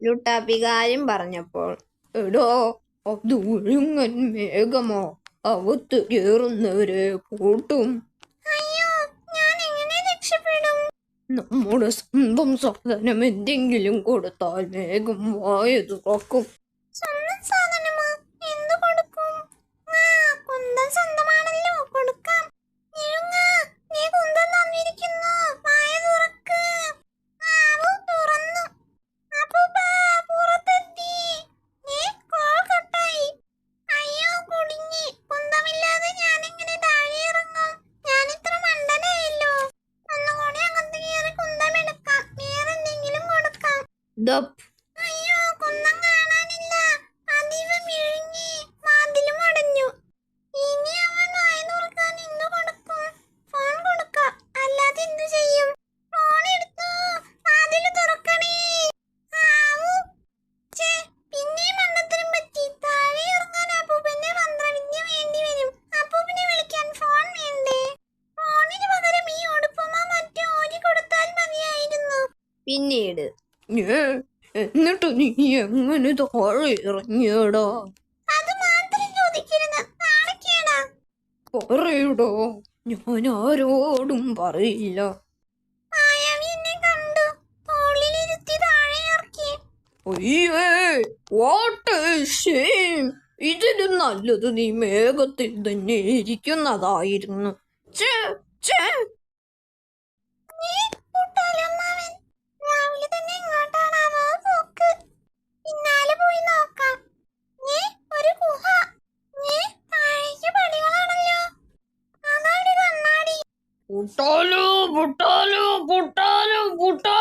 ലുട്ടാപ്പികാര്യം പറഞ്ഞപ്പോൾ എടോ അത് ഒഴുങ്ങൻ മേഘമോ അവത്ത് കയറുന്നവരെ കൂട്ടും. നമ്മുടെ സ്വന്തം സാധനം എന്തെങ്കിലും കൊടുത്താൽ വേഗം വായ ദപ്പ്. അയ്യോ കുന്തം കാണാനില്ല. അതീവ മിഴുങ്ങി വാതിലും അടഞ്ഞു. ഇനി അവൻ വായ തുറക്കാൻ ഇന്ന് കൊടുക്കും. ഫോൺ കൊടുക്ക. അല്ലാതെ എന്തു ചെയ്യും? ഫോൺ എടുത്തു. വാതിൽ തുറക്കണേ. ആവൂ. ചേ പിന്നെയും മണ്ടത്തരം പറ്റി. താഴെ ഇറങ്ങാൻ അപ്പൂപ്പന്റെ മന്ത്രവിദ്യ വേണ്ടി വരും. അപ്പൂപ്പനെ വിളിക്കാൻ ഫോൺ വേണ്ടേ? ഫോണിന് പകരം ഈ ഉടുപ്പുമ മറ്റോ ഓരി കൊടുത്താൽ മതിയായിരുന്നു. പിന്നീട്. എന്നിട്ട് നീ എങ്ങനെ താഴെ ഇറങ്ങിയടാ പറയടോ ഞാൻ ആരോടും പറയില്ല അയ്യേ വാട്ട് ഷെയിം ഇതിലും നല്ലത് നീ മേഘത്തിൽ തന്നെ ഇരിക്കുന്നതായിരുന്നു. ചേ ചേ നീ പുട്ടാലു പുട്ടാലു പുട്ടാലു പുട്ടാലു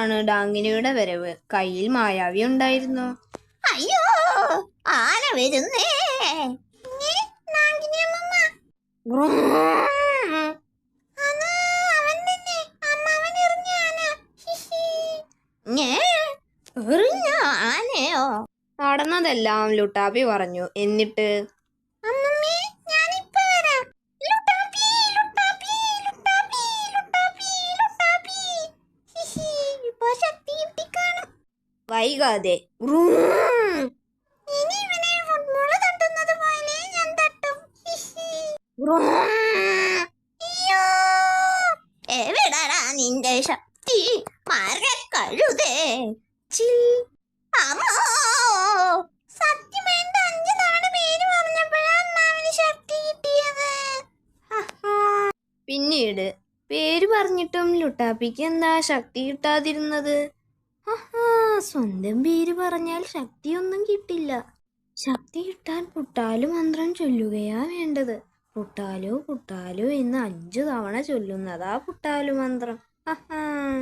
അപ്പോഴാണ് ഡാങ്കിനിയുടെ വരവ്. കയ്യിൽ മായാവി ഉണ്ടായിരുന്നു. അയ്യോ ആന വരുന്നേ. നടന്നതെല്ലാം ലുട്ടാപ്പി പറഞ്ഞു. എന്നിട്ട് അമ്മമ്മേ, ഞാനിപ്പോ വരാം. ലുട്ടാപ്പി, ലുട്ടാപ്പി, ലുട്ടാപ്പി, ലുട്ടാപ്പി, ലുട്ടാപ്പി. ഹിഹി, ഇപ്പൊ ശക്തി കിട്ടിക്കാണും. വൈകാതെ ഇനി ഇവനെ ഫുട്ബോൾ തട്ടുന്നത് പോലെ ഞാൻ തട്ടും. ഹിഹി. അയ്യോ. എവിടാടാ നിന്റെ ശക്തി മരക്കഴുതേ ചിൽ അമ്മോ സത്യമായിട്ട് അഞ്ചു തവണ പേര് നിന്റെ ശക്തി ഹഹാ. പിന്നീട് പേര് പറഞ്ഞിട്ടും ലുട്ടാപ്പിക്ക് എന്താ ശക്തി കിട്ടാതിരുന്നത്? സ്വന്തം പേര് പറഞ്ഞാൽ ശക്തിയൊന്നും കിട്ടില്ല. ശക്തി കിട്ടാൻ പുട്ടാലു മന്ത്രം ചൊല്ലുകയാ വേണ്ടത്. പുട്ടാലു പുട്ടാലു എന്ന് അഞ്ചു തവണ ചൊല്ലുന്നതാ പുട്ടാലു മന്ത്രം. ആഹാ.